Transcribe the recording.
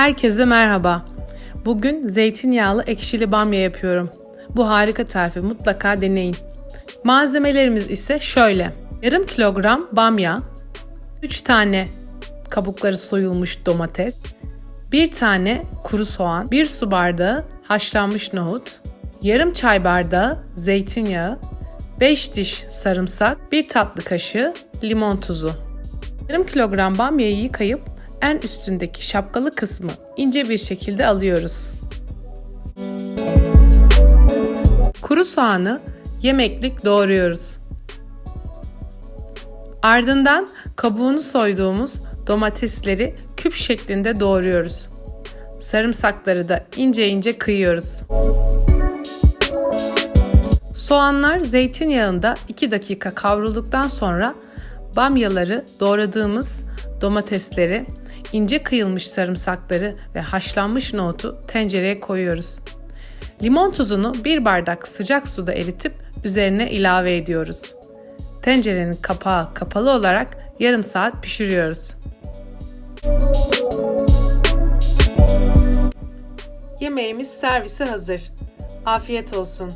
Herkese merhaba. Bugün zeytinyağlı ekşili bamya yapıyorum. Bu harika tarifi mutlaka deneyin. Malzemelerimiz ise şöyle. Yarım kilogram bamya, 3 tane kabukları soyulmuş domates, 1 tane kuru soğan, 1 su bardağı haşlanmış nohut, yarım çay bardağı zeytinyağı, 5 diş sarımsak, 1 tatlı kaşığı limon tuzu. Yarım kilogram bamyayı yıkayıp en üstündeki şapkalı kısmı ince bir şekilde alıyoruz. Kuru soğanı yemeklik doğruyoruz. Ardından kabuğunu soyduğumuz domatesleri küp şeklinde doğruyoruz. Sarımsakları da ince ince kıyıyoruz. Soğanlar zeytinyağında 2 dakika kavrulduktan sonra bamyaları doğradığımız domatesleri, ince kıyılmış sarımsakları ve haşlanmış nohutu tencereye koyuyoruz. Limon tuzunu bir bardak sıcak suda eritip üzerine ilave ediyoruz. Tencerenin kapağı kapalı olarak yarım saat pişiriyoruz. Yemeğimiz servise hazır. Afiyet olsun.